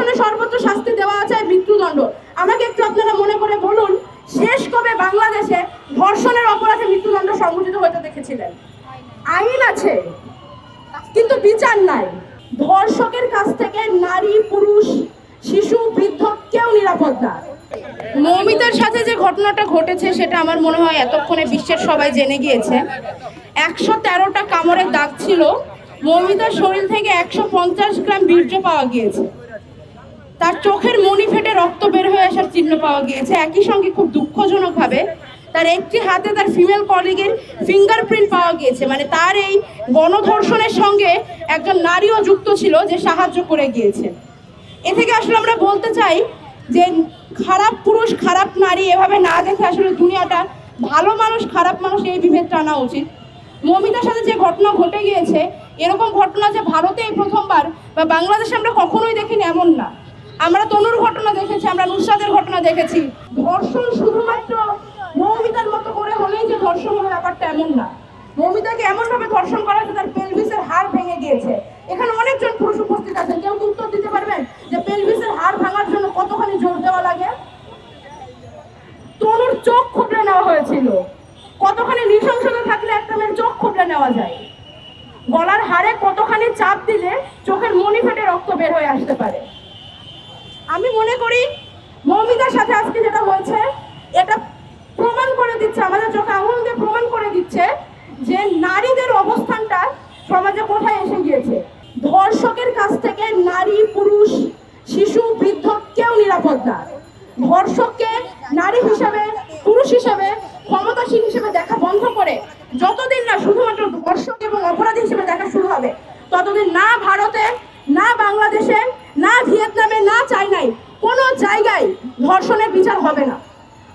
ধর্ষণের সর্বোচ্চ শাস্তি দেওয়া আছে মৃত্যুদণ্ড। আমাকে একটু আপনারা মনে করে বলুন, শেষ কবে বাংলাদেশে ধর্ষণের অপরাধে মৃত্যুদণ্ড সংঘটিত হতে দেখেছিলেন? আইন আছে, কিন্তু বিচার নাই। ধর্ষকের কাছ থেকে নারী, পুরুষ, শিশু, বৃদ্ধ কেউ নিরাপদ না। মৌমিতার সাথে যে ঘটনাটা ঘটেছে, সেটা আমার মনে হয় এতক্ষণে বিশ্বের সবাই জেনে গিয়েছে। একশো তেরোটা কামড়ের দাগ ছিল। মৌমিতার শরীর থেকে একশো পঞ্চাশ গ্রাম বীর্য পাওয়া গিয়েছে। তার চোখের মনি ফেটে রক্ত বের হয়ে আসার চিহ্ন পাওয়া গিয়েছে। একই সঙ্গে খুব দুঃখজনকভাবে তার একটি হাতে তার ফিমেল কলিগের ফিঙ্গারপ্রিন্ট পাওয়া গিয়েছে। মানে তার এই গণধর্ষণের সঙ্গে একজন নারীও যুক্ত ছিল যে সাহায্য করে গিয়েছে। এ থেকে আসলে আমরা বলতে চাই যে খারাপ পুরুষ, খারাপ নারী এভাবে না দেখে আসলে দুনিয়াটা ভালো মানুষ, খারাপ মানুষ এই বিভেদটা আনা উচিত। মমিতার সাথে যে ঘটনা ঘটে গিয়েছে, এরকম ঘটনা যে ভারতে এই প্রথমবার বা বাংলাদেশে আমরা কখনোই দেখিনি, এমন না। আমরা তনুর ঘটনা দেখেছি, আমরা নুসরাতের ঘটনা দেখেছি। ধর্ষণ শুধুমাত্র মৌমিতার মতো করে হলেই যে ধর্ষণ হলো ব্যাপারটা এমন না। মৌমিতাকে এমন ভাবে ধর্ষণ করা হয়েছে, তার পেলভিসের হাড় ভেঙে গিয়েছে। এখানে অনেকজন পুরুষ উপস্থিত আছেন। কেউ উত্তর দিতে পারবেন যে পেলভিসের হাড় ভাঙার জন্য কতখানি জোর দেওয়া লাগে? তনুর চোখ খুবলে নেওয়া হয়েছিল। কতখানি নৃশংসতা থাকলে একটা মেয়ের চোখ খুবলে নেওয়া যায়? গলার হাড়ে কতখানি চাপ দিলে চোখের মনি ফেটে রক্ত বের হয়ে আসতে পারে? আমি মনে করি মৌমিতার সাথে আজকে যেটা হয়েছে, এটা প্রমাণ করে দিচ্ছে, আমাদের চোখে আঙুল দিয়ে প্রমাণ করে দিচ্ছে যে নারীদের অবস্থানটা সমাজে কোথায় এসে গিয়েছে। ধর্ষকের কাছ থেকে নারী, পুরুষ, শিশু, বৃদ্ধ কেউ নিরাপদ না। ধর্ষককে নারী হিসাবে পুরুষ হিসাবে ক্ষমতাসীন হিসেবে দেখা বন্ধ করে যতদিন না শুধুমাত্র ধর্ষক এবং অপরাধী হিসেবে দেখা শুরু হবে ততদিন না ভারতে না বাংলাদেশে না ভিয়েতনামে না চাইনায় কোনো জায়গায় ধর্ষণের বিচার হবে না।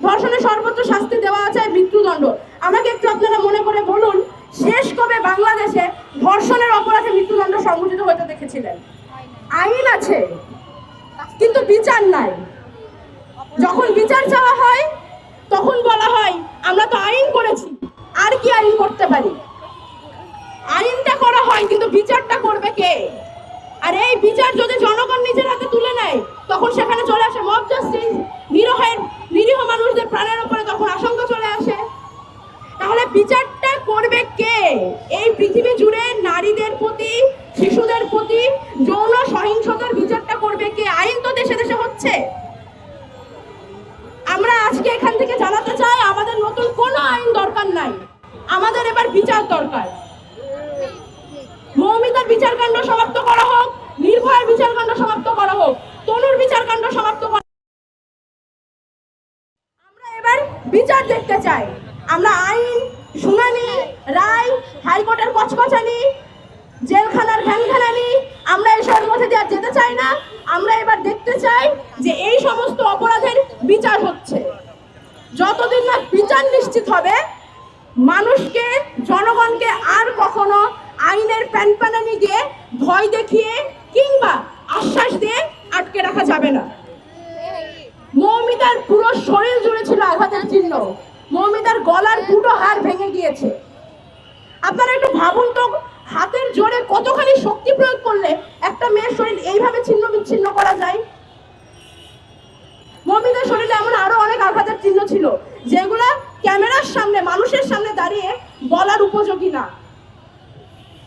ধর্ষণের সর্বোচ্চ শাস্তি দেওয়া আছে মৃত্যুদণ্ড। আমাকে একটু আপনারা মনে করে বলুন, শেষ কবে বাংলাদেশে ধর্ষণের অপরাধে মৃত্যুদণ্ড সংঘটিত হতে দেখেছিলেন? আইন আছে, কিন্তু বিচার নাই। যখন বিচার চাওয়া হয়, তখন বলা হয়, আমরা তো আইন করেছি, আর কি আইন করতে পারি? আইনটা করা হয়, কিন্তু বিচারটা করবে কে? আর এই বিচার যদি জনগণ নিজের হাতে তুলে নেয় তখন সেখানে চলে আসে মব জাস্টিস নিরহের, নিরীহ মানুষদের প্রাণের উপরে তখন আশঙ্কা চলে আসে। তাহলে বিচারটা করবে কে? এই পৃথিবী জুড়ে নারীদের প্রতি, শিশুদের প্রতি যৌন সহিংসতার বিচারটা করবে কে? আইন তো দেশে দেশে হচ্ছে। আমরা আজকে এখান থেকে জানাতে চাই, আমাদের নতুন কোনো আইন দরকার নাই। আমাদের এবার বিচার দরকার। মৌমিতার বিচারকাণ্ড সমাপ্ত করা হোক, নির্ভয়ের বিচারকাণ্ড সমাপ্ত করা হোক। তনুর বিচারকাণ্ড সমাপ্ত করা আমরা এবার বিচার দেখতে চাই। আমরা আইন, শুনানি, রায়, হাইকোর্টের কচকচানি, জেলখানার ঘ্যানঘ্যানানি, আমরা এসবের মধ্যে দিয়ে যেতে চাই না। আমরা এবার দেখতে চাই যে এই সমস্ত অপরাধের বিচার হচ্ছে। যতদিন না বিচার নিশ্চিত হবে, মানুষকে, জনগণকে আর কখনো আইনের প্যানপ্যানানি দিয়ে ভয় দেখিয়ে কিংবা আশ্বাস দিয়ে আটকে রাখা যাবে না। মৌমিতার পুরো শরীর জুড়ে ছিল আঘাতের চিহ্ন। মৌমিতার গলার দুটো হাড় ভেঙে গিয়েছে। আপনারা একটু ভাবুন তো, হাতের জোরে কতখানি শক্তি প্রয়োগ করলে একটা মেয়ের শরীর এইভাবে ছিন্ন বিচ্ছিন্ন করা যায়? মমিতার শরীরে এমন আরও অনেক আঘাতের চিহ্ন ছিল, যেগুলা ক্যামেরার সামনে, মানুষের সামনে দাঁড়িয়ে বলার উপযোগী না।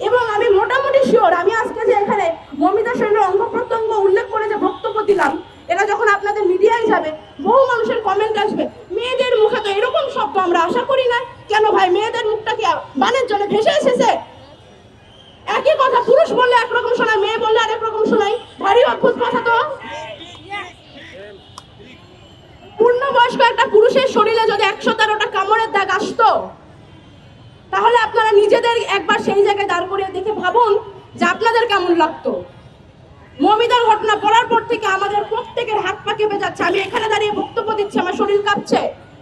এবং আমি মোটামুটি শিওর আমি আজকে যে এখানে মমিতার সেনের অঙ্গ প্রত্যঙ্গ উল্লেখ করে যে বক্তব্য দিলাম, এটা যখন আপনাদের মিডিয়ায় যাবে, বহু মানুষের কমেন্ট আসবে, মেয়েদের মুখে তো এরকম শব্দ আমরা আশা করি না। কেন ভাই, মেয়েদের মুখটা কি বানের জলে ভেসে এসেছে? একই কথা, পুরুষ বললে একরকম শোনায়, মেয়ে বললে আরেক রকম শোনায়। ভারী অদ্ভুত কথা তো। পূর্ণবয়স্ক একটা পুরুষের শরীরে যদি একশো তেরোটা কামড়ের দাগ আসতো তাহলে আপনারা নিজেদের একবার সেই জায়গায় দাঁড় করিয়ে দেখে ভাবুন যে আপনাদের কেমন লাগতো। মমিদার ঘটনা পড়ার পর থেকে আমাদের প্রত্যেকের হাত পা কেঁপে যাচ্ছে। আমি এখানে দাঁড়িয়ে বক্তব্য দিচ্ছি, আমার শরীর কাঁপছে।